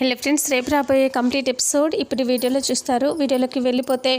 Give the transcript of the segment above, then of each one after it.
Hello friends రేపు రాబోయే complete episode ఇప్పుడు వీడియోలో చూస్తారు. వీడియోలోకి వెళ్ళిపోతే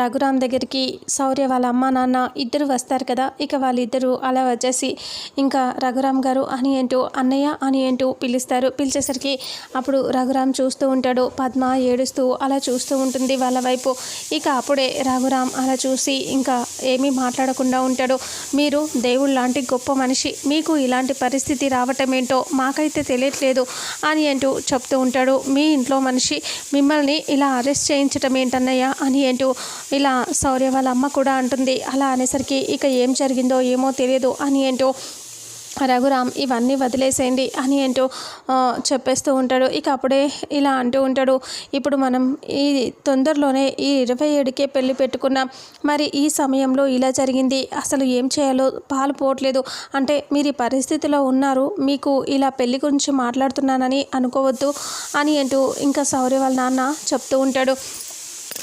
రఘురామ్ దగ్గరికి శౌర్య వాళ్ళ అమ్మ నాన్న ఇద్దరు వస్తారు కదా. ఇక వాళ్ళిద్దరూ అలా వచ్చేసి ఇంకా రఘురామ్ గారు అని ఏంటో అన్నయ్య అని ఏంటో పిలుస్తారు. పిలిచేసరికి అప్పుడు రఘురామ్ చూస్తూ ఉంటాడు. పద్మ ఏడుస్తూ అలా చూస్తూ ఉంటుంది వాళ్ళ వైపు. ఇక అప్పుడే రఘురామ్ అలా చూసి ఇంకా ఏమీ మాట్లాడకుండా ఉంటాడు. మీరు దేవుడు లాంటి గొప్ప మనిషి మీకు ఇలాంటి పరిస్థితి రావటం ఏంటో మాకైతే తెలియట్లేదు అని అంటూ చెప్తూ ఉంటాడు. మీ ఇంట్లో మనిషి మిమ్మల్ని ఇలా అరెస్ట్ చేయించటం ఏంటన్నయ్యా? అని ఏంటో ఇలా శౌర్య వాళ్ళ అమ్మ కూడా అంటుంది. అలా అనేసరికి ఇక ఏం జరిగిందో ఏమో తెలియదు అని ఏంటో రఘురామ్ ఇవన్నీ వదిలేసేయండి అని ఏంటో చెప్పేస్తూ ఉంటాడు. ఇక అప్పుడే ఇలా అంటూ ఉంటాడు. ఇప్పుడు మనం ఈ తొందరలోనే ఈ ఇరవై ఏడుకే పెళ్ళి పెట్టుకున్నాం మరి ఈ సమయంలో ఇలా జరిగింది. అసలు ఏం చేయాలో పాలు పోవట్లేదు. అంటే మీరు ఈ పరిస్థితిలో ఉన్నారు మీకు ఇలా పెళ్ళి గురించి మాట్లాడుతున్నానని అనుకోవద్దు అని అంటూ ఇంకా సౌర్య వాళ్ళ నాన్న చెప్తూ ఉంటాడు.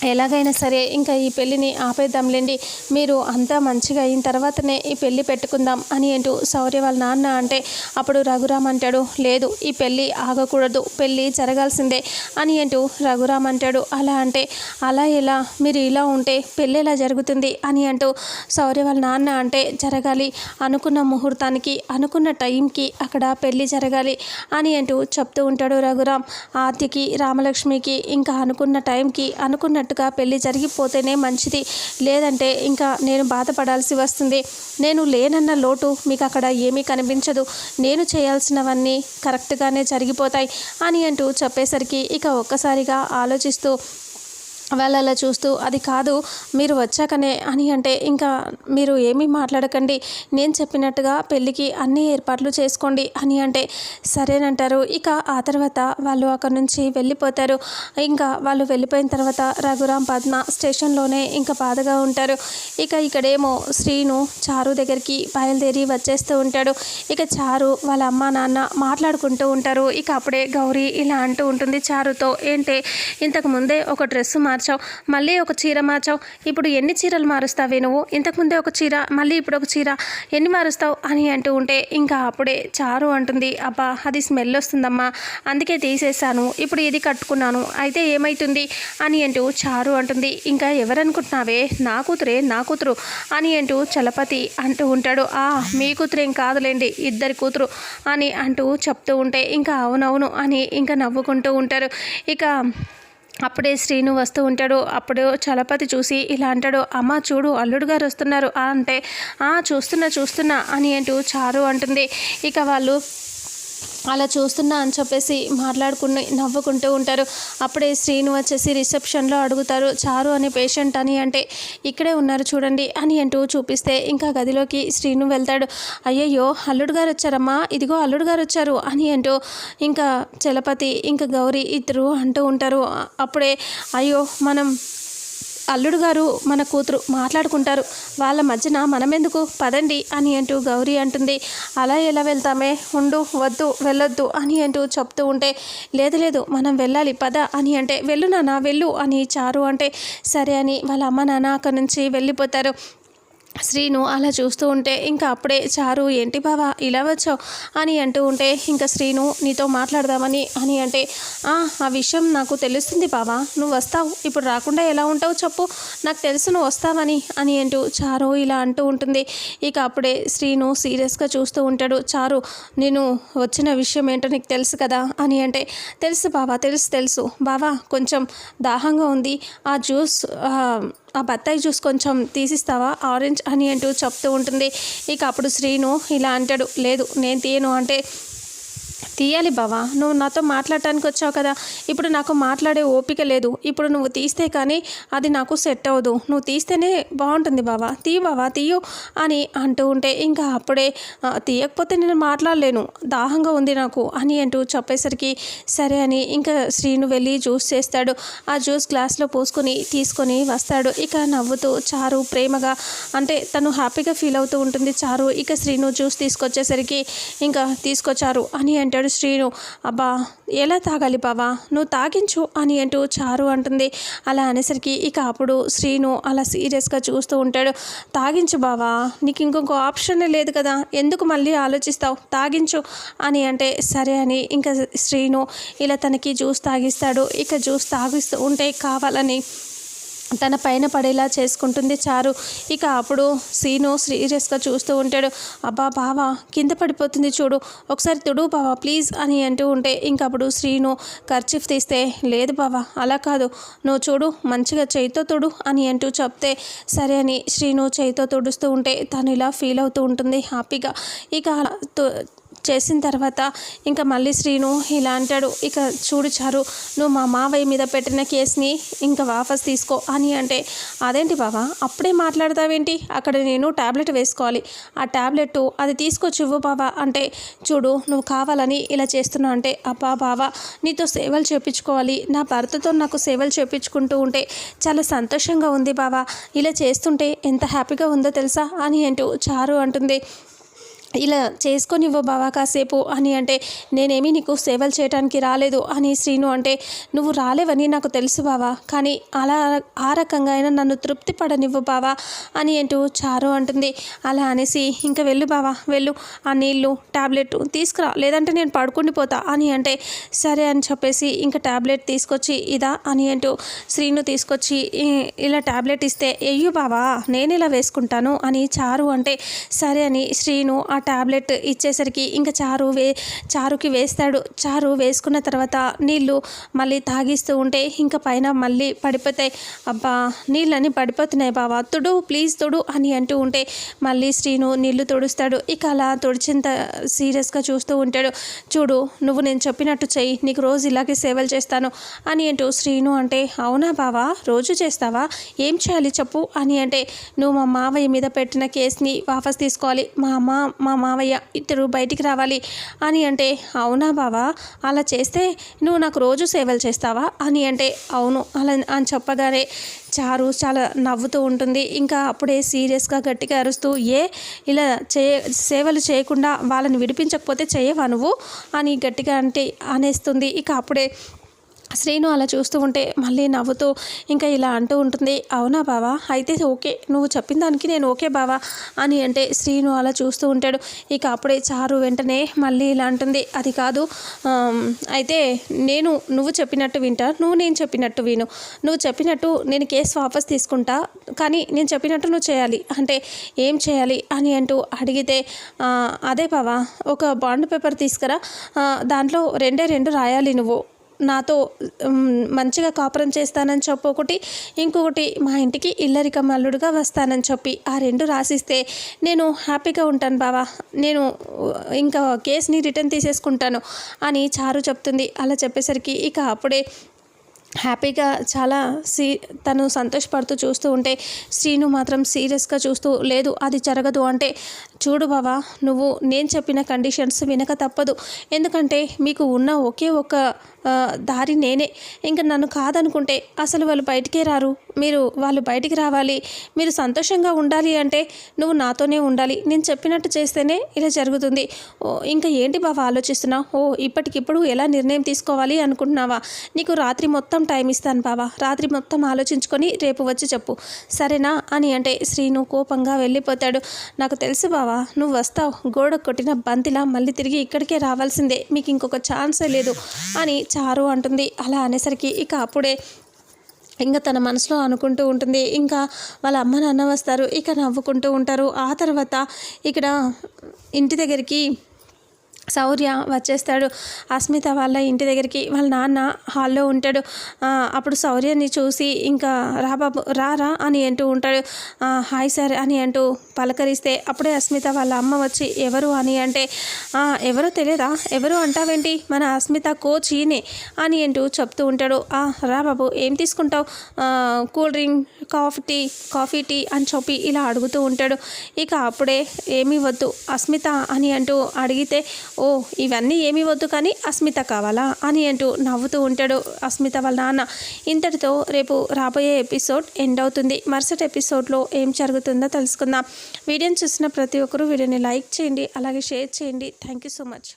ఎలాగైనా సరే ఇంకా ఈ పెళ్ళిని ఆపేద్దాంలేండి. మీరు అంతా మంచిగా అయిన తర్వాతనే ఈ పెళ్ళి పెట్టుకుందాం అని అంటూ శౌర్య వాళ్ళ నాన్న అంటే అప్పుడు రఘురామ్ అంటాడు లేదు ఈ పెళ్ళి ఆగకూడదు పెళ్ళి జరగాల్సిందే అని అంటూ రఘురామ్ అంటాడు. అలా అంటే అలా ఎలా? మీరు ఇలా ఉంటే పెళ్ళి ఎలా జరుగుతుంది? అని అంటూ శౌర్య వాళ్ళ నాన్న అంటే జరగాలి అనుకున్న ముహూర్తానికి అనుకున్న టైంకి అక్కడ పెళ్ళి జరగాలి అని అంటూ చెప్తూ ఉంటాడు రఘురామ్. ఆర్తికి రామలక్ష్మికి ఇంకా అనుకున్న టైంకి అనుకున్న అనుకున్నట్టుగా పెళ్ళి జరిగిపోతేనే మంచిది. లేదంటే ఇంకా నేను బాధపడాల్సి వస్తుంది. నేను లేనన్న లోటు మీకు అక్కడ ఏమీ కనిపించదు. నేను చేయాల్సినవన్నీ కరెక్ట్గానే జరిగిపోతాయి అని అంటూ చెప్పేసరికి ఇక ఒక్కసారిగా ఆలోచిస్తూ వాళ్ళు అలా చూస్తూ అది కాదు మీరు వచ్చాకనే అని అంటే ఇంకా మీరు ఏమీ మాట్లాడకండి. నేను చెప్పినట్టుగా పెళ్ళికి అన్ని ఏర్పాట్లు చేసుకోండి అని అంటే సరేనంటారు. ఇక ఆ తర్వాత వాళ్ళు అక్కడ నుంచి వెళ్ళిపోతారు. ఇంకా వాళ్ళు వెళ్ళిపోయిన తర్వాత రఘురామ్ పద్మ స్టేషన్లోనే ఇంకా బాధగా ఉంటారు. ఇక ఇక్కడేమో శ్రీను చారు దగ్గరికి బయలుదేరి వచ్చేస్తూ ఉంటాడు. ఇక చారు వాళ్ళ అమ్మ నాన్న మాట్లాడుకుంటూ ఉంటారు. ఇక అప్పుడే గౌరీ ఇలా అంటూ ఉంటుంది చారుతో. ఏంటే ఇంతకు ముందే ఒక డ్రెస్ మార్చావు మళ్ళీ ఒక చీర మార్చావు. ఇప్పుడు ఎన్ని చీరలు మారుస్తావే నువ్వు? ఇంతకుముందే ఒక చీర మళ్ళీ ఇప్పుడు ఒక చీర. ఎన్ని మారుస్తావు అని అంటూ ఉంటే ఇంకా అప్పుడే చారు అంటుంది. అబ్బా అది స్మెల్ వస్తుందమ్మా. అందుకే తీసేశాను. ఇప్పుడు ఇది కట్టుకున్నాను. అయితే ఏమైతుంది? అని అంటూ చారు అంటుంది. ఇంకా ఎవరనుకుంటున్నావే? నా కూతురే నా కూతురు అని అంటూ చలపతి అంటూ ఉంటాడు. ఆ మీ కూతురేం కాదులేండి ఇద్దరి కూతురు అని అంటూ చెప్తూ ఉంటే ఇంకా అవునవును అని ఇంకా నవ్వుకుంటూ ఉంటారు. ఇక అప్పుడే శ్రీను వస్తూ ఉంటాడు. అప్పుడు చలపతి చూసి ఇలా అంటాడు అమ్మ చూడు అల్లుడు గారు వస్తున్నారు. అంటే ఆ చూస్తున్నా చూస్తున్నా అని అంటూ చారు అంటుంది. ఇక వాళ్ళు అలా చూస్తున్నా అని చెప్పేసి మాట్లాడుకుని నవ్వుకుంటూ ఉంటారు. అప్పుడే శ్రీను వచ్చేసి రిసెప్షన్లో అడుగుతారు చారు అనే పేషెంట్ అని అంటే ఇక్కడే ఉన్నారు చూడండి అని అంటూ చూపిస్తే ఇంకా గదిలోకి శ్రీను వెళ్తాడు. అయ్యయ్యో అల్లుడు గారు వచ్చారమ్మా ఇదిగో అల్లుడు గారు వచ్చారు అని అంటూ ఇంకా చలపతి ఇంకా గౌరీ ఇద్దరు అంటూ ఉంటారు. అప్పుడే అయ్యో మనం అల్లుడు గారు మన కూతురు మాట్లాడుకుంటారు. వాళ్ళ మధ్యన మనమెందుకు? పదండి అని అంటూ గౌరీ అంటుంది. అలా ఎలా వెళ్తామే? ఉండు వద్దు వెళ్ళొద్దు అని అంటూ చెప్తూ ఉంటే లేదు లేదు మనం వెళ్ళాలి పద అని అంటే వెళ్ళు నాన్న వెళ్ళు అని చారు అంటే సరే అని వాళ్ళ అమ్మ నాన్న అక్కడి నుంచి వెళ్ళిపోతారు. శ్రీను అలా చూస్తూ ఉంటే ఇంకా అప్పుడే చారు ఏంటి బావా ఇలా వచ్చావు? అని అంటూ ఉంటే ఇంకా శ్రీను నీతో మాట్లాడదామని అని అంటే "ఆ, ఆ విషయం నాకు తెలుస్తుంది బావా నువ్వు వస్తావు. ఇప్పుడు రాకుండా ఎలా ఉంటావు చెప్పు. నాకు తెలుసు నువ్వు వస్తావని అని అంటూ చారు ఇలా అంటూ ఉంటుంది. ఇక అప్పుడే శ్రీను సీరియస్గా చూస్తూ ఉంటాడు. చారు నేను వచ్చిన విషయం ఏంటో నీకు తెలుసు కదా అని అంటే తెలుసు బావా తెలుసు తెలుసు. బావా కొంచెం దాహంగా ఉంది. ఆ జ్యూస్ ఆ, బత్తాయి జ్యూస్ కొంచెం తీసిస్తావా? ఆరెంజ్ అని అంటూ చెప్తూ ఉంటుంది. ఇక అప్పుడు శ్రీను ఇలా అంటాడు లేదు నేను తీయను. అంటే తీయాలి బావా. నువ్వు నాతో మాట్లాడటానికి వచ్చావు కదా. ఇప్పుడు నాకు మాట్లాడే ఓపిక లేదు. ఇప్పుడు నువ్వు తీస్తే కానీ అది నాకు సెట్ అవ్వదు. నువ్వు తీస్తేనే బాగుంటుంది బావా. తీ బావా తీయు అని అంటూ ఉంటే ఇంకా అప్పుడే తీయకపోతే నేను మాట్లాడలేను. దాహంగా ఉంది నాకు అని అంటూ చెప్పేసరికి సరే అని ఇంకా శ్రీను వెళ్ళి జ్యూస్ చేస్తాడు. ఆ జ్యూస్ గ్లాస్లో పోసుకొని తీసుకొని వస్తాడు. ఇక నవ్వుతూ చారు ప్రేమగా అంటే తను హ్యాపీగా ఫీల్ అవుతూ ఉంటుంది. చారు ఇక శ్రీను జ్యూస్ తీసుకొచ్చేసరికి ఇంకా తీసుకొచ్చారు అని అంటూ అంటాడు శ్రీను. అబ్బా ఎలా తాగాలి బావా? నువ్వు తాగించు అని అంటూ చారు అంటుంది. అలా అనేసరికి ఇక అప్పుడు శ్రీను అలా సీరియస్గా చూస్తూ ఉంటాడు. తాగించు బావా నీకు ఇంకొక ఆప్షన్ లేదు కదా. ఎందుకు మళ్ళీ ఆలోచిస్తావు? తాగించు అని అంటే సరే అని ఇంకా శ్రీను ఇలా తనకి జ్యూస్ తాగిస్తాడు. ఇక జ్యూస్ తాగిస్తూ ఉంటే కావాలని తన పైన పడేలా చేసుకుంటుంది చారు. ఇక అప్పుడు సీను సీరియస్గా చూస్తూ ఉంటాడు. అబ్బా బావా కింద పడిపోతుంది చూడు. ఒకసారి తుడు బావా ప్లీజ్ అని అంటూ ఉంటే ఇంక అప్పుడు శ్రీను ఖర్చిఫ్ తీస్తే లేదు బావా అలా కాదు. నువ్వు చూడు మంచిగా చేయితో తుడు అని అంటూ చెప్తే సరే అని శ్రీను చేయితో తుడుస్తూ ఉంటే తను ఇలా ఫీల్ అవుతూ ఉంటుంది హ్యాపీగా. ఇక చేసిన తర్వాత ఇంకా మళ్ళీ శ్రీను ఇలా అంటాడు ఇక చూడు చారు నువ్వు మా మావయ్య మీద పెట్టిన కేసుని ఇంకా వాపస్ తీసుకో అని అంటే అదేంటి బావా అప్పుడే మాట్లాడతావేంటి? అక్కడ నేను ట్యాబ్లెట్ వేసుకోవాలి. ఆ ట్యాబ్లెట్ అది తీసుకొచ్చి ఇవ్వు బావా అంటే చూడు నువ్వు కావాలని ఇలా చేస్తున్నావు అంటే అబ్బా బావా నీతో సేవలు చేయించుకోవాలి నా భర్తతో నాకు సేవలు చేపించుకుంటూ ఉంటే చాలా సంతోషంగా ఉంది బావా. ఇలా చేస్తుంటే ఎంత హ్యాపీగా ఉందో తెలుసా? అని అంటూ చారు అంటుంది ఇలా చేసుకొనివ్వు బావా కాసేపు అని అంటే నేనేమి నీకు సేవలు చేయడానికి రాలేదు అని శ్రీను అంటే నువ్వు రాలేవని నాకు తెలుసు బావా కానీ అలా ఆ రకంగా అయినా నన్ను తృప్తి పడనివ్వు బావా అని అంటూ చారు అంటుంది. అలా అనేసి ఇంకా వెళ్ళు బావా వెళ్ళు ఆ నీళ్ళు ట్యాబ్లెట్ తీసుకురా లేదంటే నేను పడుకుండిపోతా అని అంటే సరే అని చెప్పేసి ఇంకా ట్యాబ్లెట్ తీసుకొచ్చి ఇదా అని అంటూ శ్రీను తీసుకొచ్చి ఇలా ట్యాబ్లెట్ ఇస్తే ఎయ్యు బావా నేను ఇలా వేసుకుంటాను అని చారు అంటే సరే అని శ్రీను ఆ ట్యాబ్లెట్ ఇచ్చేసరికి ఇంకా చారు వే చారుకి వేస్తాడు. చారు వేసుకున్న తర్వాత నీళ్ళు మళ్ళీ తాగిస్తూ ఉంటే ఇంకా పైన మళ్ళీ పడిపోతాయి. అబ్బా నీళ్ళని పడిపోతున్నాయి బావా. తుడు ప్లీజ్ తుడు అని అంటూ ఉంటే మళ్ళీ శ్రీను నీళ్ళు తుడుస్తాడు. ఇక అలా తుడిచింత సీరియస్గా చూస్తూ ఉంటాడు. చూడు నువ్వు నేను చెప్పినట్టు చెయ్యి. నీకు రోజు ఇలాగే సేవలు చేస్తాను అని అంటూ శ్రీను అంటే అవునా బావా? రోజు చేస్తావా? ఏం చేయాలి చెప్పు అని అంటే నువ్వు మా మావయ్య మీద పెట్టిన కేసుని వాపస్ తీసుకోవాలి. మా అమ్మ మా మా మావయ్య ఇద్దరు బయటికి రావాలి. అని అంటే అవునా బావా? అలా చేస్తే నువ్వు నాకు రోజు సేవలు చేస్తావా? అని అంటే అవును అలా అని చెప్పగానే చారు చాలా నవ్వుతూ ఉంటుంది. ఇంకా అప్పుడే సీరియస్గా గట్టిగా అరుస్తూ ఏ ఇలా చే సేవలు చేయకుండా వాళ్ళని విడిపించకపోతే చేయవా నువ్వు? అని గట్టిగా అంటే అనేస్తుంది. ఇక అప్పుడే శ్రీను అలా చూస్తూ ఉంటే మళ్ళీ నవ్వుతూ ఇంకా ఇలా అంటూ ఉంటుంది అవునా బావా? అయితే ఓకే నువ్వు చెప్పిన దానికి నేను ఓకే బావా అని అంటే శ్రీను అలా చూస్తూ ఉంటాడు. ఇక అప్పుడే చారు వెంటనే మళ్ళీ ఇలా అంటుంది అది కాదు అయితే నేను నువ్వు చెప్పినట్టు వింటా నువ్వు నేను చెప్పినట్టు విను. నువ్వు చెప్పినట్టు నేను కేసు వాపస్ తీసుకుంటా కానీ నేను చెప్పినట్టు నువ్వు చేయాలి. అంటే ఏం చేయాలి? అని అంటూ అడిగితే అదే బావా ఒక బాండ్ పేపర్ తీసుకురా దాంట్లో రెండే రెండు రాయాలి నువ్వు. నాతో మంచిగా కాపురం చేస్తానని చెప్పి ఒకటి ఇంకొకటి మా ఇంటికి ఇల్లరిక మల్లుడుగా వస్తానని చెప్పి ఆ రెండు రాసిస్తే నేను హ్యాపీగా ఉంటాను బావా. నేను ఇంకా కేసుని రిటర్న్ తీసేసుకుంటాను అని చారు చెప్తుంది. అలా చెప్పేసరికి ఇక అప్పుడే హ్యాపీగా చాలా సీ తను సంతోషపడుతూ చూస్తూ ఉంటే శ్రీను మాత్రం సీరియస్గా చూస్తూ లేదు అది జరగదు అంటే చూడు బావా నువ్వు నేను చెప్పిన కండిషన్స్ వినక తప్పదు. ఎందుకంటే మీకు ఉన్న ఒకే ఒక దారి నేనే. ఇంకా నన్ను కాదనుకుంటే అసలు వాళ్ళు బయటికే రారు. మీరు వాళ్ళు బయటికి రావాలి. మీరు సంతోషంగా ఉండాలి అంటే నువ్వు నాతోనే ఉండాలి. నేను చెప్పినట్టు చేస్తేనే ఇలా జరుగుతుంది. ఓ ఇంకా ఏంటి బావా ఆలోచిస్తున్నావు ఓ ఇప్పటికిప్పుడు ఎలా నిర్ణయం తీసుకోవాలి అనుకుంటున్నావా? నీకు రాత్రి మొత్తం టైం ఇస్తాను బావా. రాత్రి మొత్తం ఆలోచించుకొని రేపు వచ్చి చెప్పు. సరేనా? అని అంటే శ్రీను కోపంగా వెళ్ళిపోతాడు. నాకు తెలుసు బావా నువ్వు వస్తావు. గోడ కొట్టిన బంతిలా మళ్ళీ తిరిగి ఇక్కడికే రావాల్సిందే. మీకు ఇంకొక ఛాన్సే లేదు అని చారు అంటుంది. అలా అనేసరికి ఇక అప్పుడే ఇంకా తన మనసులో అనుకుంటూ ఉంటుంది. ఇంకా వాళ్ళ అమ్మ నాన్న వస్తారు. ఇక నవ్వుకుంటూ ఉంటారు. ఆ తర్వాత ఇక్కడ ఇంటి దగ్గరికి శౌర్య వచ్చేస్తాడు. అస్మిత వాళ్ళ ఇంటి దగ్గరికి వాళ్ళ నాన్న హాల్లో ఉంటాడు. అప్పుడు శౌర్యాన్ని చూసి ఇంకా రాబాబు రారా అని అంటూ ఉంటాడు. హాయ్ సార్ అని అంటూ పలకరిస్తే అప్పుడే అస్మిత వాళ్ళ అమ్మ వచ్చి ఎవరు అని అంటే ఎవరో తెలియదా ఎవరు అంటావేంటి? మన అస్మిత కోచ్ ఈయనే అని అంటూ చెప్తూ ఉంటాడు. రా బాబు ఏం తీసుకుంటావు? Cool drink coffee tea coffee tea అని చెప్పి ఇలా అడుగుతూ ఉంటాడు. ఇక అప్పుడే ఏమీ వద్దు. అస్మిత అని అంటూ అడిగితే ఓ ఇవన్నీ ఏమీ వద్దు కానీ అస్మిత కావాలా అని అంటూ నవ్వుతూ ఉంటాడు అస్మిత వాళ్ళ నాన్న. ఇంతటితో రేపు రాబోయే ఎపిసోడ్ ఎండ్ అవుతుంది. మరుసటి ఎపిసోడ్లో ఏం జరుగుతుందో తెలుసుకుందాం. వీడియోని చూసిన ప్రతి ఒక్కరూ వీడియోని లైక్ చేయండి అలాగే షేర్ చేయండి. Thank you so much.